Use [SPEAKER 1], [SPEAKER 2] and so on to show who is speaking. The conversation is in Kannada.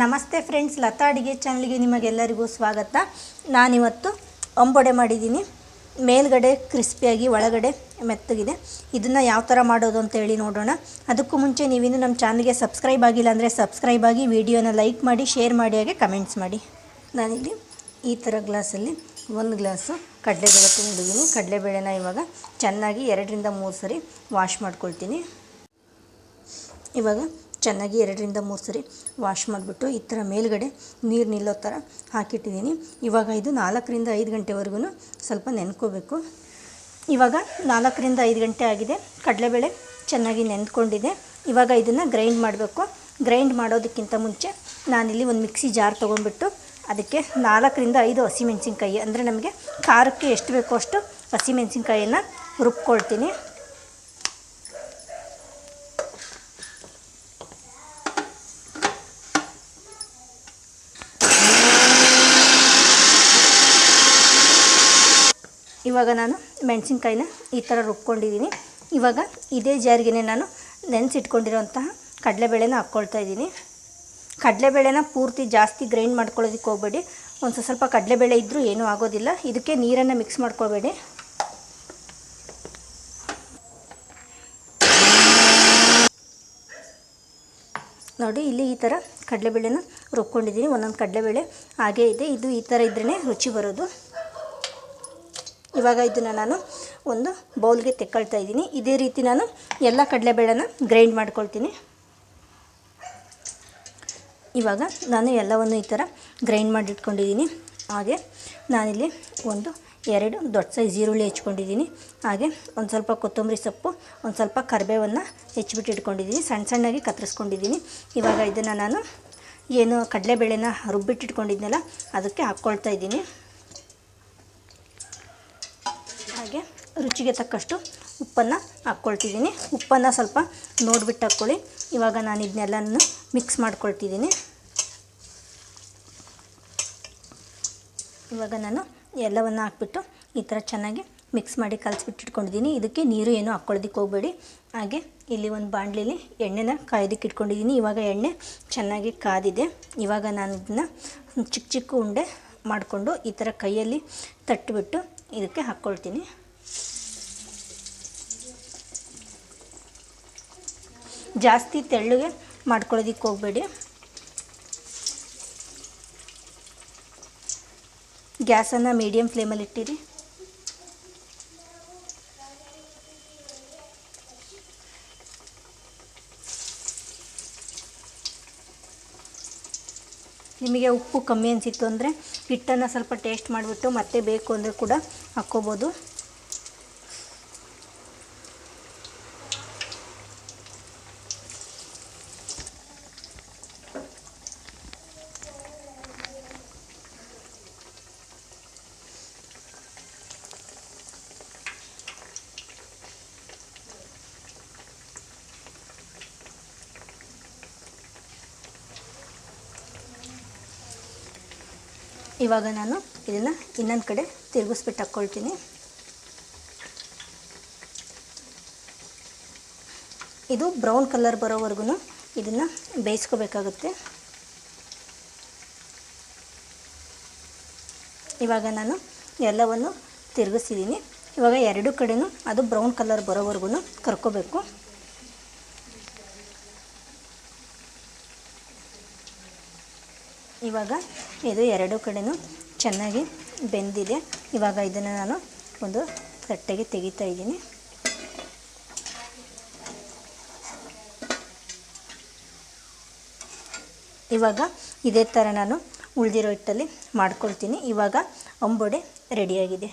[SPEAKER 1] ನಮಸ್ತೆ ಫ್ರೆಂಡ್ಸ್, ಲತಾ ಅಡುಗೆ ಚಾನಲ್ಗೆ ನಿಮಗೆಲ್ಲರಿಗೂ ಸ್ವಾಗತ. ನಾನಿವತ್ತು ಅಂಬೊಡೆ ಮಾಡಿದ್ದೀನಿ. ಮೇಲ್ಗಡೆ ಕ್ರಿಸ್ಪಿಯಾಗಿ ಒಳಗಡೆ ಮೆತ್ತಗಿದೆ. ಇದನ್ನು ಯಾವ ಥರ ಮಾಡೋದು ಅಂತೇಳಿ ನೋಡೋಣ. ಅದಕ್ಕೂ ಮುಂಚೆ ನೀವಿನ್ನು ನಮ್ಮ ಚಾನಲ್ಗೆ ಸಬ್ಸ್ಕ್ರೈಬ್ ಆಗಿಲ್ಲ ಅಂದರೆ ಸಬ್ಸ್ಕ್ರೈಬ್ ಆಗಿ ವಿಡಿಯೋನ ಲೈಕ್ ಮಾಡಿ, ಶೇರ್ ಮಾಡಿ, ಹಾಗೆ ಕಮೆಂಟ್ಸ್ ಮಾಡಿ. ನಾನಿಲ್ಲಿ ಈ ಥರ ಗ್ಲಾಸಲ್ಲಿ ಒಂದು ಗ್ಲಾಸು ಕಡಲೆಬೇಳೆ ತುಂಬಿದ್ದೀನಿ. ಕಡಲೆಬೇಳೆನ ಇವಾಗ ಚೆನ್ನಾಗಿ ಎರಡರಿಂದ ಮೂರು ಸರಿ ವಾಶ್ ಮಾಡ್ಕೊಳ್ತೀನಿ. ಇವಾಗ ಚೆನ್ನಾಗಿ ಎರಡರಿಂದ ಮೂರು ಸರಿ ವಾಶ್ ಮಾಡಿಬಿಟ್ಟು ಈ ಥರ ಮೇಲ್ಗಡೆ ನೀರು ನಿಲ್ಲೋ ಥರ ಹಾಕಿಟ್ಟಿದ್ದೀನಿ. ಇವಾಗ ಇದು ನಾಲ್ಕರಿಂದ ಐದು ಗಂಟೆವರೆಗೂ ಸ್ವಲ್ಪ ನೆನ್ಕೋಬೇಕು. ಇವಾಗ ನಾಲ್ಕರಿಂದ ಐದು ಗಂಟೆ ಆಗಿದೆ. ಕಡಲೆಬೇಳೆ ಚೆನ್ನಾಗಿ ನೆಂದ್ಕೊಂಡಿದೆ ಇವಾಗ ಇದನ್ನು ಗ್ರೈಂಡ್ ಮಾಡಬೇಕು. ಗ್ರೈಂಡ್ ಮಾಡೋದಕ್ಕಿಂತ ಮುಂಚೆ ನಾನಿಲ್ಲಿ ಒಂದು ಮಿಕ್ಸಿ ಜಾರ್ ತೊಗೊಂಡ್ಬಿಟ್ಟು ಅದಕ್ಕೆ ನಾಲ್ಕರಿಂದ ಐದು ಹಸಿಮೆಣ್ಸಿನ್ಕಾಯಿ, ಅಂದರೆ ನಮಗೆ ಖಾರಕ್ಕೆ ಎಷ್ಟು ಬೇಕೋ ಅಷ್ಟು ಹಸಿಮೆಣಸಿನ್ಕಾಯಿಯನ್ನು ರುಬ್ಕೊಳ್ತೀನಿ. ಇವಾಗ ನಾನು ಮೆಣಸಿನ್ಕಾಯಿನ ಈ ಥರ ರುಬ್ಕೊಂಡಿದ್ದೀನಿ. ಇವಾಗ ಇದೇ ಜಾರಿಗೆ ನಾನು ನೆನೆಸಿಟ್ಕೊಂಡಿರೋಂತಹ ಕಡಲೆಬೇಳೆನ ಹಾಕ್ಕೊಳ್ತಾ ಇದ್ದೀನಿ. ಕಡಲೆಬೇಳೆನ ಪೂರ್ತಿ ಜಾಸ್ತಿ ಗ್ರೈಂಡ್ ಮಾಡ್ಕೊಳ್ಳೋದಕ್ಕೆ ಹೋಗಬೇಡಿ. ಒಂದು ಸ್ವಲ್ಪ ಕಡಲೆಬೇಳೆ ಇದ್ದರೂ ಏನೂ ಆಗೋದಿಲ್ಲ. ಇದಕ್ಕೆ ನೀರನ್ನು ಮಿಕ್ಸ್ ಮಾಡ್ಕೋಬೇಡಿ. ನೋಡಿ, ಇಲ್ಲಿ ಈ ಥರ ಕಡಲೆಬೇಳೆನ ರುಬ್ಕೊಂಡಿದ್ದೀನಿ. ಒಂದೊಂದು ಕಡಲೆಬೇಳೆ ಹಾಗೇ ಇದೆ. ಇದು ಈ ಥರ ಇದ್ರೇ ರುಚಿ ಬರೋದು. ಇವಾಗ ಇದನ್ನು ನಾನು ಒಂದು ಬೌಲ್ಗೆ ತೆಕ್ಕೊಳ್ತಾ ಇದ್ದೀನಿ. ಇದೇ ರೀತಿ ನಾನು ಎಲ್ಲ ಕಡಲೆಬೇಳೆನ ಗ್ರೈಂಡ್ ಮಾಡ್ಕೊಳ್ತೀನಿ. ಇವಾಗ ನಾನು ಎಲ್ಲವನ್ನು ಈ ಥರ ಗ್ರೈಂಡ್ ಮಾಡಿಟ್ಕೊಂಡಿದ್ದೀನಿ. ಹಾಗೆ ನಾನಿಲ್ಲಿ ಒಂದು ಎರಡು ದೊಡ್ಡ ಸೈಜ್ ಈರುಳ್ಳಿ ಹೆಚ್ಕೊಂಡಿದ್ದೀನಿ. ಹಾಗೆ ಒಂದು ಸ್ವಲ್ಪ ಕೊತ್ತಂಬರಿ ಸೊಪ್ಪು, ಒಂದು ಸ್ವಲ್ಪ ಕರಿಬೇವನ್ನು ಹೆಚ್ಚಿಬಿಟ್ಟು ಇಟ್ಕೊಂಡಿದ್ದೀನಿ. ಸಣ್ಣ ಸಣ್ಣಗೆ ಕತ್ತರಿಸ್ಕೊಂಡಿದ್ದೀನಿ. ಇವಾಗ ಇದನ್ನು ನಾನು ಏನು ಕಡಲೆಬೇಳೆನ ರುಬ್ಬಿಟ್ಟಿಟ್ಕೊಂಡಿದ್ನಲ್ಲ ಅದಕ್ಕೆ ಹಾಕ್ಕೊಳ್ತಾ ಇದ್ದೀನಿ ಹಾಗೆ ರುಚಿಗೆ ತಕ್ಕಷ್ಟು ಉಪ್ಪನ್ನು ಹಾಕ್ಕೊಳ್ತಿದ್ದೀನಿ. ಉಪ್ಪನ್ನು ಸ್ವಲ್ಪ ನೋಡಿಬಿಟ್ಟು ಹಾಕ್ಕೊಳ್ಳಿ. ಇವಾಗ ನಾನು ಇದನ್ನೆಲ್ಲನೂ ಮಿಕ್ಸ್ ಮಾಡ್ಕೊಳ್ತಿದ್ದೀನಿ. ಇವಾಗ ನಾನು ಎಲ್ಲವನ್ನು ಹಾಕ್ಬಿಟ್ಟು ಈ ಥರ ಚೆನ್ನಾಗಿ ಮಿಕ್ಸ್ ಮಾಡಿ ಕಲಿಸ್ಬಿಟ್ಟು ಇಟ್ಕೊಂಡಿದ್ದೀನಿ ಇದಕ್ಕೆ ನೀರು ಏನು ಹಾಕ್ಕೊಳ್ಳೋದಕ್ಕೆ ಹೋಗಬೇಡಿ. ಹಾಗೆ ಇಲ್ಲಿ ಒಂದು ಬಾಣಲಿಲಿ ಎಣ್ಣೆನ ಕಾಯೋದಕ್ಕೆ ಇಟ್ಕೊಂಡಿದ್ದೀನಿ. ಇವಾಗ ಎಣ್ಣೆ ಚೆನ್ನಾಗಿ ಕಾದಿದೆ. ಇವಾಗ ನಾನು ಇದನ್ನು ಚಿಕ್ಕ ಚಿಕ್ಕ ಉಂಡೆ ಮಾಡಿಕೊಂಡು ಈ ಥರ ಕೈಯಲ್ಲಿ ತಟ್ಟಿಬಿಟ್ಟು ಇದಕ್ಕೆ ಹಾಕ್ಕೊಳ್ತೀನಿ. ಜಾಸ್ತಿ ತೆಳ್ಳಗೆ ಮಾಡ್ಕೊಳ್ಳೋದಕ್ಕೆ ಹೋಗಬೇಡಿ. ಗ್ಯಾಸನ್ನು ಮೀಡಿಯಮ್ ಫ್ಲೇಮಲ್ಲಿ ಇಟ್ಟಿರಿ. ನಿಮಗೆ ಉಪ್ಪು ಕಮ್ಮಿ ಅನಿಸಿತ್ತು ಅಂದರೆ ಹಿಟ್ಟನ್ನು ಸ್ವಲ್ಪ ಟೇಸ್ಟ್ ಮಾಡಿಬಿಟ್ಟು ಮತ್ತೆ ಬೇಕು ಅಂದರೆ ಕೂಡ ಹಾಕ್ಕೋಬೋದು. ಇವಾಗ ನಾನು ಇದನ್ನು ಇನ್ನೊಂದು ಕಡೆ ತಿರುಗಿಸ್ಬಿಟ್ಟು ಹಾಕ್ಕೊಳ್ತೀನಿ ಇದು ಬ್ರೌನ್ ಕಲರ್ ಬರೋವರೆಗೂ ಇದನ್ನು ಬೇಯಿಸ್ಕೋಬೇಕಾಗುತ್ತೆ. ಇವಾಗ ನಾನು ಎಲ್ಲವನ್ನು ತಿರುಗಿಸಿದ್ದೀನಿ ಇವಾಗ ಎರಡು ಕಡೆಯೂ ಅದು ಬ್ರೌನ್ ಕಲರ್ ಬರೋವರೆಗೂ ಕರ್ಕೋಬೇಕು. ಇವಾಗ ಇದು ಎರಡು ಕಡೆಯೂ ಚೆನ್ನಾಗಿ ಬೆಂದಿದೆ. ಇವಾಗ ಇದನ್ನು ನಾನು ಒಂದು ತಟ್ಟೆಗೆ ತೆಗಿತಾ ಇದ್ದೀನಿ. ಇವಾಗ ಇದೇ ಥರ ನಾನು ಉಳಿದಿರೋ ಹಿಟ್ಟಲ್ಲಿ ಮಾಡ್ಕೊಳ್ತೀನಿ. ಇವಾಗ ಅಂಬೊಡೆ ರೆಡಿಯಾಗಿದೆ